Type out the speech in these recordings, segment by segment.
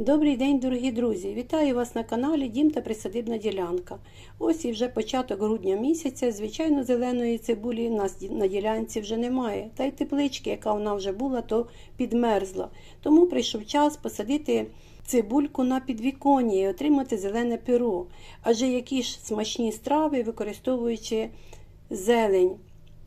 Добрий день, дорогі друзі! Вітаю вас на каналі Дім та Присадибна ділянка. Ось і вже початок грудня місяця. Звичайно, зеленої цибулі в нас на ділянці вже немає. Та й теплички, яка вона вже була, то підмерзла. Тому прийшов час посадити цибульку на підвіконні і отримати зелене перо. Адже які ж смачні страви, використовуючи зелень.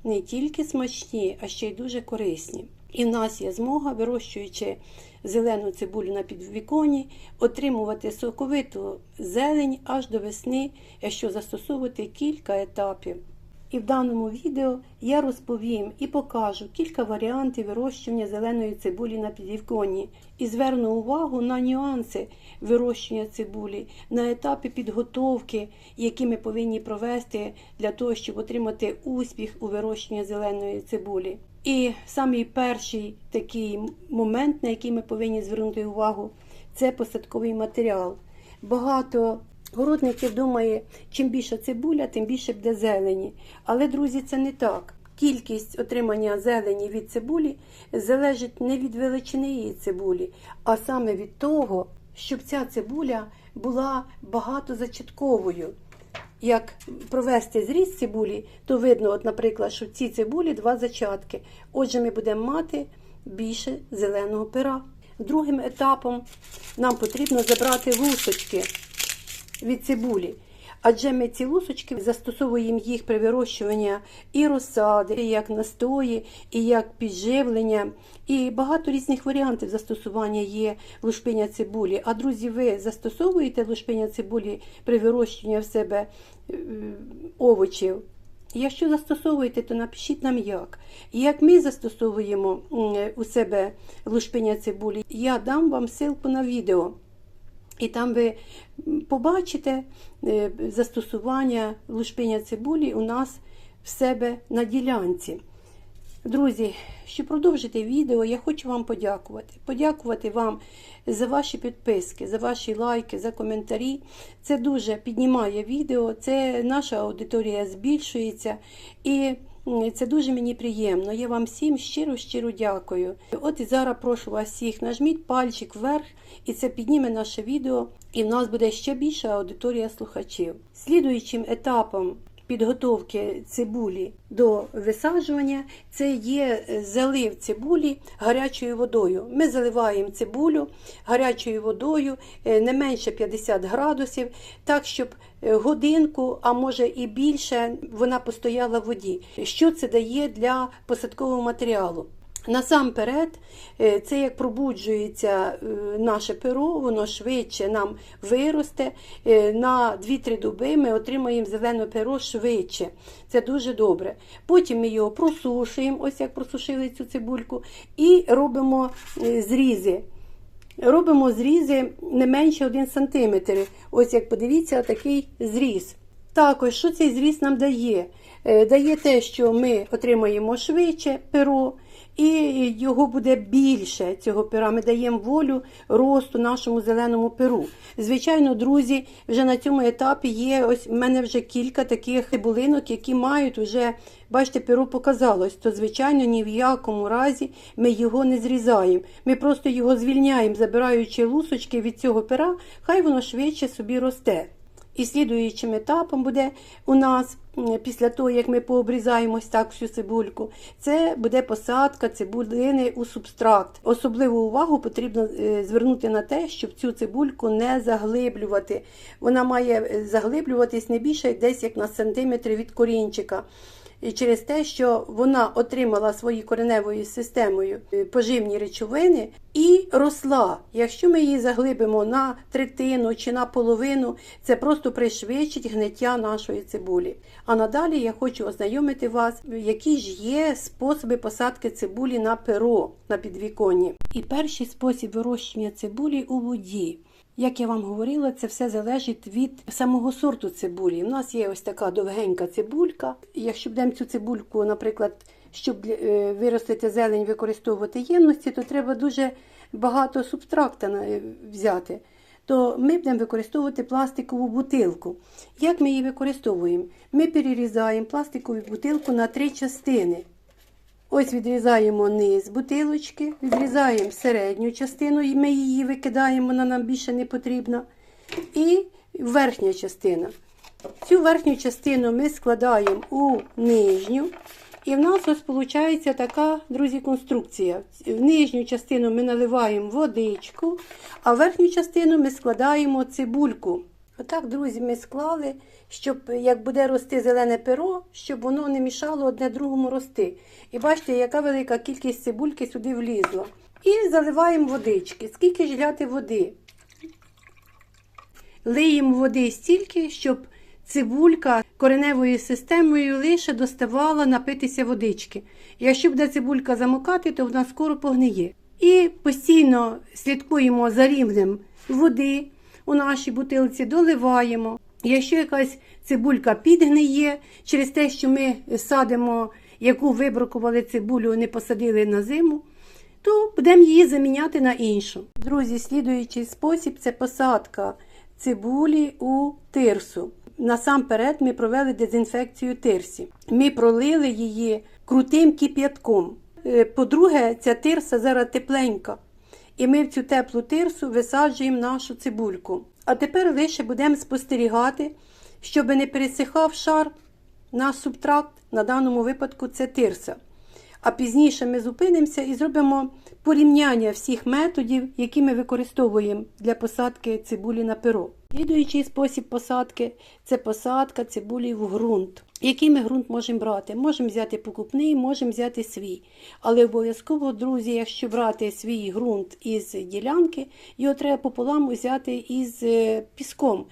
Не тільки смачні, а ще й дуже корисні. І в нас є змога, вирощуючи зелену цибулю на підвіконі, отримувати соковиту зелень аж до весни, якщо застосовувати кілька етапів. І в даному відео я розповім і покажу кілька варіантів вирощування зеленої цибулі на підвіконні і зверну увагу на нюанси вирощування цибулі, на етапи підготовки, які ми повинні провести для того, щоб отримати успіх у вирощуванні зеленої цибулі. І самий перший такий момент, на який ми повинні звернути увагу, це посадковий матеріал. Багато городників думає, чим більше цибуля, тим більше буде зелені. Але, друзі, це не так. Кількість отримання зелені від цибулі залежить не від величини її цибулі, а саме від того, щоб ця цибуля була багатозачатковою. Як провести зріз цибулі, то видно, от, наприклад, що в цій цибулі два зачатки. Отже, ми будемо мати більше зеленого пера. Другим етапом нам потрібно забрати вусочки від цибулі. Адже ми ці лусочки застосовуємо їх при вирощуванні і розсади, і як настої, і як підживлення. І багато різних варіантів застосування є лушпиня цибулі. А друзі, ви застосовуєте лушпиня цибулі при вирощуванні в себе е, овочів? Якщо застосовуєте, то напишіть нам як. І як ми застосовуємо у себе лушпиня цибулі, я дам вам ссылку на відео. І там ви побачите е, застосування лушпиня цибулі у нас в себе на ділянці. Друзі, щоб продовжити відео, я хочу вам подякувати. Подякувати вам за ваші підписки, за ваші лайки, за коментарі. Це дуже піднімає відео, це наша аудиторія збільшується. І це дуже мені приємно. Я вам всім щиро-щиро дякую. От і зараз прошу вас всіх, нажміть пальчик вверх, і це підніме наше відео, і в нас буде ще більша аудиторія слухачів. Слідуючим етапом підготовки цибулі до висаджування це є залив цибулі гарячою водою. Ми заливаємо цибулю гарячою водою не менше 50 градусів, так щоб годинку, а може і більше, вона постояла в воді. Що це дає для посадкового матеріалу? Насамперед, це як пробуджується наше перо, воно швидше нам виросте. На 2-3 доби ми отримаємо зелене перо швидше. Це дуже добре. Потім ми його просушуємо, ось як просушили цю цибульку, і робимо зрізи. Робимо зрізи не менше 1 см. Ось як подивіться, такий зріз. Також, що цей зріз нам дає? Дає те, що ми отримаємо швидше перо, і його буде більше цього пера. Ми даємо волю росту нашому зеленому перу. Звичайно, друзі, вже на цьому етапі є. Ось в мене вже кілька таких цибулинок, які мають вже, бачите, перо показалось. То, звичайно, ні в якому разі ми його не зрізаємо. Ми просто його звільняємо, забираючи лусочки від цього пера, хай воно швидше собі росте. І слідуючим етапом буде у нас, після того, як ми пообрізаємось так всю цибульку, це буде посадка цибулини у субстракт. Особливу увагу потрібно звернути на те, щоб цю цибульку не заглиблювати. Вона має заглиблюватись не більше десь як на сантиметр від корінчика. І через те, що вона отримала своєю кореневою системою поживні речовини і росла. Якщо ми її заглибимо на третину чи на половину, це просто пришвидшить гниття нашої цибулі. А надалі я хочу ознайомити вас, які ж є способи посадки цибулі на перо на підвіконні. І перший спосіб вирощування цибулі у воді. Як я вам говорила, це все залежить від самого сорту цибулі. У нас є ось така довгенька цибулька. Якщо будемо цю цибульку, наприклад, щоб виростити зелень, використовувати ємності, то треба дуже багато субстракта взяти. То ми будемо використовувати пластикову бутилку. Як ми її використовуємо? Ми перерізаємо пластикову бутилку на три частини. Ось відрізаємо низ бутилочки, відрізаємо середню частину, і ми її викидаємо, вона нам більше не потрібна. І верхня частина. Цю верхню частину ми складаємо у нижню. І в нас ось виходить така, друзі, конструкція. В нижню частину ми наливаємо водичку, а в верхню частину ми складаємо цибульку. Отак, друзі, ми склали, щоб як буде рости зелене перо, щоб воно не мішало одне другому рости. І бачите, яка велика кількість цибульки сюди влізла. І заливаємо водички. Скільки ж ляти води? Лиємо води стільки, щоб цибулька кореневою системою лише доставала напитися водички. Якщо буде цибулька замокати, то вона скоро погниє. І постійно слідкуємо за рівнем води у нашій бутилці, доливаємо. Якщо якась цибулька підгниє через те, що ми садимо, яку вибракували цибулю, не посадили на зиму, то будемо її заміняти на іншу. Друзі, слідуючий спосіб це посадка цибулі у тирсу. Насамперед ми провели дезінфекцію тирсі. Ми пролили її крутим кип'ятком. Е, По-друге, ця тирса зараз тепленька. І ми в цю теплу тирсу висаджуємо нашу цибульку. А тепер лише будемо спостерігати, щоб не пересихав шар наш субтракт, на даному випадку це тирса. А пізніше ми зупинимося і зробимо порівняння всіх методів, які ми використовуємо для посадки цибулі на перо. Слідуючий спосіб посадки це посадка цибулі в ґрунт. Який ми ґрунт можемо брати? Можемо взяти покупний, можемо взяти свій. Але обов'язково, друзі, якщо брати свій ґрунт із ділянки, його треба пополам взяти із е, піском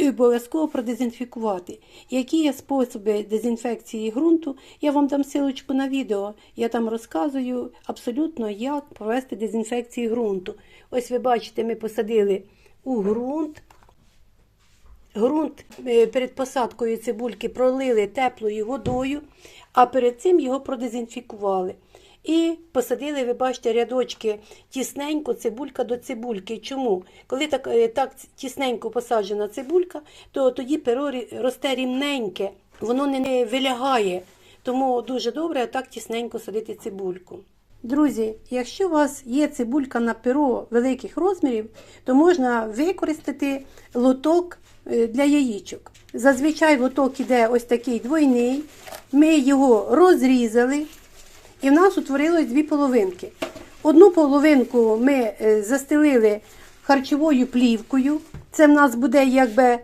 і обов'язково продезінфікувати. Які є способи дезінфекції ґрунту, я вам дам силочку на відео. Я там розказую абсолютно, як провести дезінфекцію ґрунту. Ось ви бачите, ми посадили у ґрунт. Грунт е, перед посадкою цибульки пролили теплою водою, а перед цим його продезінфікували. І посадили, ви бачите, рядочки тісненько, цибулька до цибульки. Чому? Коли так, е, так тісненько посаджена цибулька, то тоді перо росте рівненьке, воно не вилягає. Тому дуже добре так тісненько садити цибульку. Друзі, якщо у вас є цибулька на перо великих розмірів, то можна використати лоток е, для яєчок. Зазвичай лоток іде ось такий двойний. Ми його розрізали, і в нас утворилось дві половинки. Одну половинку ми е, застелили харчовою плівкою. Це в нас буде якби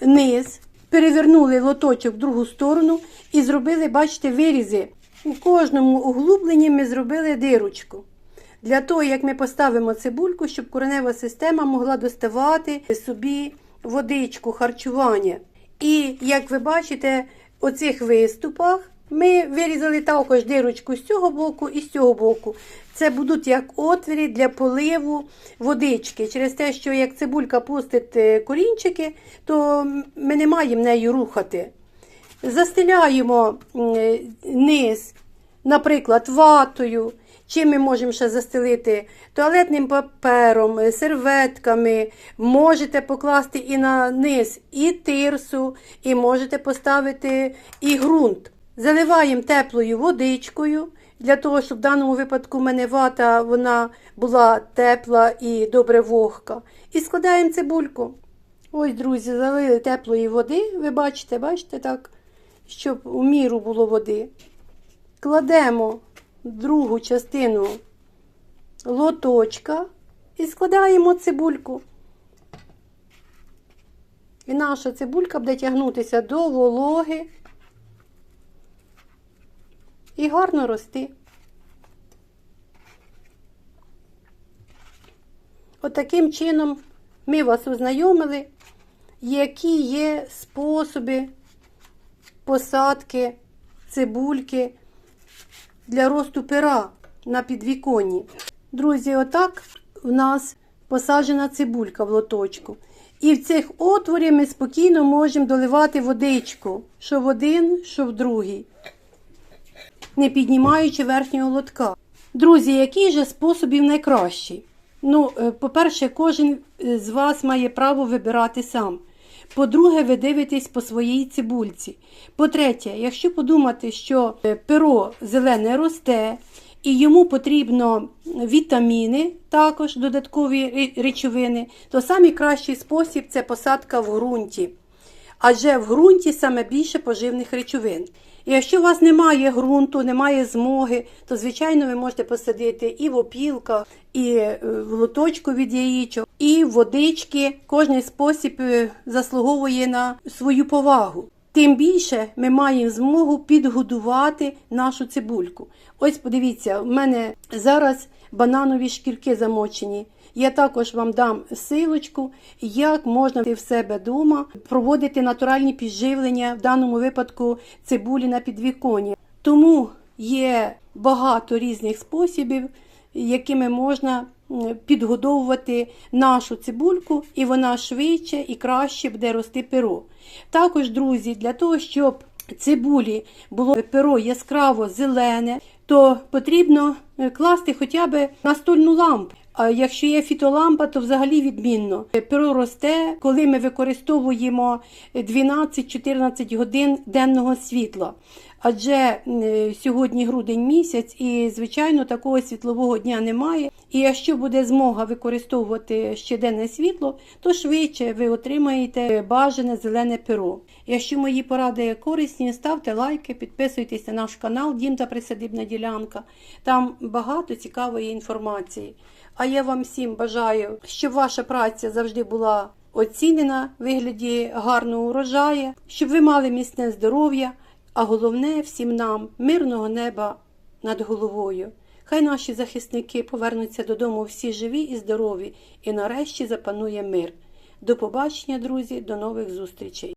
низ, перевернули лоточок в другу сторону і зробили, бачите, вирізи. У кожному углубленні ми зробили дирочку. Для того, як ми поставимо цибульку, щоб коренева система могла доставати собі водичку, харчування. І, як ви бачите, у цих виступах ми вирізали також дирочку з цього боку і з цього боку. Це будуть як отвірі для поливу водички. Через те, що як цибулька пустить е, корінчики, то ми не маємо нею рухати. Застеляємо низ, наприклад, ватою. Чим ми можемо ще застелити? Туалетним папером, е, серветками. Можете покласти і на низ і тирсу, і можете поставити і ґрунт. Заливаємо теплою водичкою, для того, щоб в даному випадку в мене вата вона була тепла і добре вогка. І складаємо цибульку. Ось, друзі, залили теплої води, ви бачите, бачите так, щоб у міру було води. Кладемо другу частину лоточка і складаємо цибульку. І наша цибулька буде тягнутися до вологи і гарно рости. Отаким чином ми вас ознайомили, які є способи посадки цибульки для росту пера на підвіконні. Друзі, отак в нас посаджена цибулька в лоточку. І в цих отворі ми спокійно можемо доливати водичку, що в один, що в другий, не піднімаючи верхнього лотка. Друзі, який же способів найкращий? Ну, е, по-перше, кожен е, з вас має право вибирати сам. По-друге, ви дивитесь по своїй цибульці. По-третє, якщо подумати, що е, перо зелене росте, і йому потрібно вітаміни, також додаткові речовини, то самий кращий спосіб це посадка в ґрунті. Адже в ґрунті саме більше поживних речовин. Якщо у вас немає ґрунту, немає змоги, то звичайно ви можете посадити і в опілках, і е, в лоточку від яєчок, і водички. Кожний спосіб е, заслуговує на свою повагу. Тим більше ми маємо змогу підгодувати нашу цибульку. Ось подивіться, в мене зараз бананові шкірки замочені. Я також вам дам силочку, як можна в себе вдома проводити натуральні підживлення, в даному випадку цибулі на підвіконні. Тому є багато різних способів, якими можна підгодовувати нашу цибульку, і вона швидше і краще буде рости перо. Також, друзі, для того, щоб цибулі було перо яскраво зелене, то потрібно е, класти хоча б настольну лампу. А якщо є фітолампа, то взагалі відмінно. Перо росте, коли ми використовуємо 12-14 годин денного світла. Адже сьогодні грудень місяць, і звичайно такого світлового дня немає. І якщо буде змога використовувати щоденне світло, то швидше ви отримаєте бажане зелене перо. Якщо мої поради корисні, ставте лайки, підписуйтесь на наш канал Дім та Присадибна ділянка. Там багато цікавої інформації. А я вам всім бажаю, щоб ваша праця завжди була оцінена в вигляді гарного урожаю, щоб ви мали міцне здоров'я, а головне всім нам мирного неба над головою. Хай наші захисники повернуться додому всі живі і здорові, і нарешті запанує мир. До побачення, друзі, до нових зустрічей.